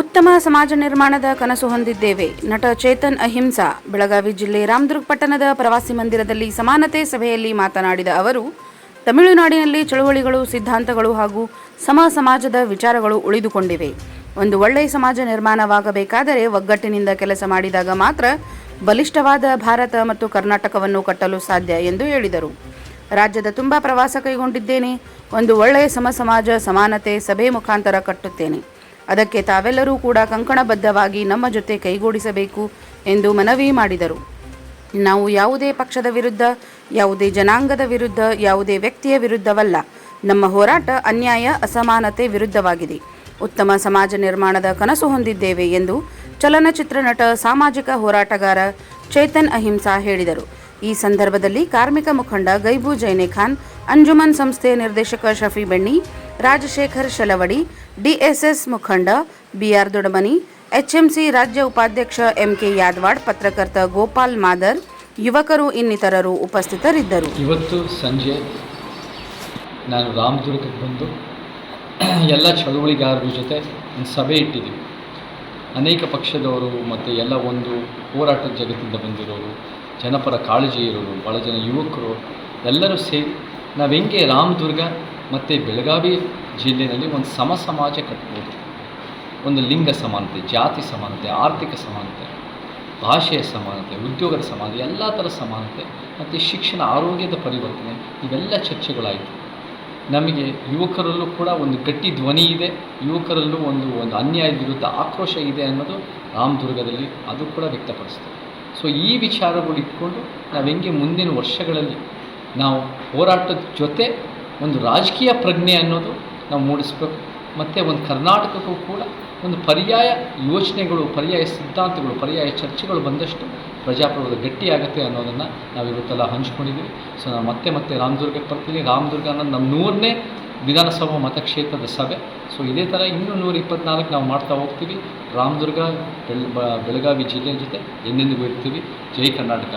ಉತ್ತಮ ಸಮಾಜ ನಿರ್ಮಾಣದ ಕನಸು ಹೊಂದಿದ್ದೇವೆ. ನಟ ಚೇತನ್ ಅಹಿಂಸಾ, ಬೆಳಗಾವಿ ಜಿಲ್ಲೆ ರಾಮದುರ್ಗ್ ಪಟ್ಟಣದ ಪ್ರವಾಸಿ ಮಂದಿರದಲ್ಲಿ ಸಮಾನತೆ ಸಭೆಯಲ್ಲಿ ಮಾತನಾಡಿದ ಅವರು, ತಮಿಳುನಾಡಿನಲ್ಲಿ ಚಳುವಳಿಗಳು, ಸಿದ್ಧಾಂತಗಳು ಹಾಗೂ ಸಮ ಸಮಾಜದ ವಿಚಾರಗಳು ಉಳಿದುಕೊಂಡಿವೆ. ಒಂದು ಒಳ್ಳೆಯ ಸಮಾಜ ನಿರ್ಮಾಣವಾಗಬೇಕಾದರೆ ಒಗ್ಗಟ್ಟಿನಿಂದ ಕೆಲಸ ಮಾಡಿದಾಗ ಮಾತ್ರ ಬಲಿಷ್ಠವಾದ ಭಾರತ ಮತ್ತು ಕರ್ನಾಟಕವನ್ನು ಕಟ್ಟಲು ಸಾಧ್ಯ ಎಂದು ಹೇಳಿದರು. ರಾಜ್ಯದ ತುಂಬ ಪ್ರವಾಸ ಕೈಗೊಂಡಿದ್ದೇನೆ. ಒಂದು ಒಳ್ಳೆಯ ಸಮ ಸಮಾಜ ಸಮಾನತೆ ಸಭೆ ಮುಖಾಂತರ ಕಟ್ಟುತ್ತೇನೆ. ಅದಕ್ಕೆ ತಾವೆಲ್ಲರೂ ಕೂಡ ಕಂಕಣಬದ್ಧವಾಗಿ ನಮ್ಮ ಜೊತೆ ಕೈಗೂಡಿಸಬೇಕು ಎಂದು ಮನವಿ ಮಾಡಿದರು. ನಾವು ಯಾವುದೇ ಪಕ್ಷದ ವಿರುದ್ಧ, ಯಾವುದೇ ಜನಾಂಗದ ವಿರುದ್ಧ, ಯಾವುದೇ ವ್ಯಕ್ತಿಯ ವಿರುದ್ಧವಲ್ಲ. ನಮ್ಮ ಹೋರಾಟ ಅನ್ಯಾಯ, ಅಸಮಾನತೆ ವಿರುದ್ಧವಾಗಿದೆ. ಉತ್ತಮ ಸಮಾಜ ನಿರ್ಮಾಣದ ಕನಸು ಹೊಂದಿದ್ದೇವೆ ಎಂದು ಚಲನಚಿತ್ರ ನಟ, ಸಾಮಾಜಿಕ ಹೋರಾಟಗಾರ ಚೇತನ್ ಅಹಿಂಸಾ ಹೇಳಿದರು. ಈ ಸಂದರ್ಭದಲ್ಲಿ ಕಾರ್ಮಿಕ ಮುಖಂಡ ಗೈಬು ಜೈನೆ ಖಾನ್ ಅಂಜುಮನ್ ಸಂಸ್ಥೆಯ ನಿರ್ದೇಶಕ ಶಫಿ ಬೆಣ್ಣಿ ರಾಜಶೇಖರ್ ಶಲವಡಿ, ಡಿಎಸ್ಎಸ್ ಮುಖಂಡ ಬಿಆರ್ ದೊಡಮನಿ ಎಚ್ಎಂಸಿ ರಾಜ್ಯ ಉಪಾಧ್ಯಕ್ಷ ಎಂಕೆ ಯಾದವಾಡ್, ಪತ್ರಕರ್ತ ಗೋಪಾಲ್ ಮಾದರ್, ಯುವಕರು ಇನ್ನಿತರರು ಉಪಸ್ಥಿತರಿದ್ದರು. ಇವತ್ತು ಸಂಜೆ ನಾನು ರಾಮದುರ್ಗಕ್ಕೆ ಬಂದು ಎಲ್ಲ ಚಳುವಳಿಗಾರರ ಜೊತೆ ಒಂದು ಸಭೆ ಇಟ್ಟಿದ್ದೀವಿ ಅನೇಕ ಪಕ್ಷದವರು ಮತ್ತು ಎಲ್ಲ ಒಂದು ಹೋರಾಟದ ಜಗತ್ತಿಂದ ಬಂದಿರೋರು, ಜನಪರ ಕಾಳಜಿ ಇರೋರು ಭಾಳ ಜನ ಯುವಕರು, ಎಲ್ಲರೂ ಸೇರಿ ನಾವು ಹೆಂಗೆ ರಾಮದುರ್ಗ ಮತ್ತು ಬೆಳಗಾವಿ ಜಿಲ್ಲೆಯಲ್ಲಿ ಒಂದು ಸಮ ಸಮಾಜ ಕಟ್ಬೋದು. ಒಂದು ಲಿಂಗ ಸಮಾನತೆ, ಜಾತಿ ಸಮಾನತೆ, ಆರ್ಥಿಕ ಸಮಾನತೆ, ಭಾಷೆಯ ಸಮಾನತೆ, ಉದ್ಯೋಗದ ಸಮಾನತೆ, ಎಲ್ಲ ಥರ ಸಮಾನತೆ ಮತ್ತು ಶಿಕ್ಷಣ, ಆರೋಗ್ಯದ ಪರಿವರ್ತನೆ ಇವೆಲ್ಲ ಚರ್ಚೆಗಳಾಯಿತು. ನಮಗೆ ಯುವಕರಲ್ಲೂ ಕೂಡ ಒಂದು ಗಟ್ಟಿ ಧ್ವನಿ ಇದೆ. ಯುವಕರಲ್ಲೂ ಒಂದು ಒಂದು ಅನ್ಯಾಯದ ವಿರುದ್ಧ ಆಕ್ರೋಶ ಇದೆ ಅನ್ನೋದು ರಾಮದುರ್ಗದಲ್ಲಿ ಅದು ಕೂಡ ವ್ಯಕ್ತಪಡಿಸ್ತದೆ. ಸೊ ಈ ವಿಚಾರಗಳು ಇಟ್ಕೊಂಡು ನಾವು ಹೆಂಗೆ ಮುಂದಿನ ವರ್ಷಗಳಲ್ಲಿ ನಾವು ಹೋರಾಟದ ಜೊತೆ ಒಂದು ರಾಜಕೀಯ ಪ್ರಜ್ಞೆ ಅನ್ನೋದು ನಾವು ಮೂಡಿಸ್ಬೇಕು. ಮತ್ತು ಒಂದು ಕರ್ನಾಟಕಕ್ಕೂ ಕೂಡ ಒಂದು ಪರ್ಯಾಯ ಯೋಚನೆಗಳು, ಪರ್ಯಾಯ ಸಿದ್ಧಾಂತಗಳು, ಪರ್ಯಾಯ ಚರ್ಚೆಗಳು ಬಂದಷ್ಟು ಪ್ರಜಾಪ್ರಭುತ್ವ ಗಟ್ಟಿಯಾಗುತ್ತೆ ಅನ್ನೋದನ್ನು ನಾವು ಇವತ್ತೆಲ್ಲ ಹಂಚ್ಕೊಂಡಿದ್ದೀವಿ. ಸೊ ನಾವು ಮತ್ತೆ ಮತ್ತೆ ರಾಮದುರ್ಗಕ್ಕೆ ಬರ್ತೀನಿ ರಾಮದುರ್ಗ ಅನ್ನೋದು ನಮ್ಮ ನೂರನೇ ವಿಧಾನಸಭಾ ಮತಕ್ಷೇತ್ರದ ಸಭೆ. ಸೊ ಇದೇ ಥರ ಇನ್ನೂ ನೂರ ಇಪ್ಪತ್ನಾಲ್ಕು ನಾವು ಮಾಡ್ತಾ ಹೋಗ್ತೀವಿ. ರಾಮದುರ್ಗ ಬೆಳ್ ಬೆಳಗಾವಿ ಜಿಲ್ಲೆ ಜೊತೆ ಎಂದೆಂದಿಗೂ ಇರ್ತೀವಿ. ಜೈ ಕರ್ನಾಟಕ,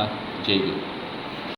ಜೈ ಬಿ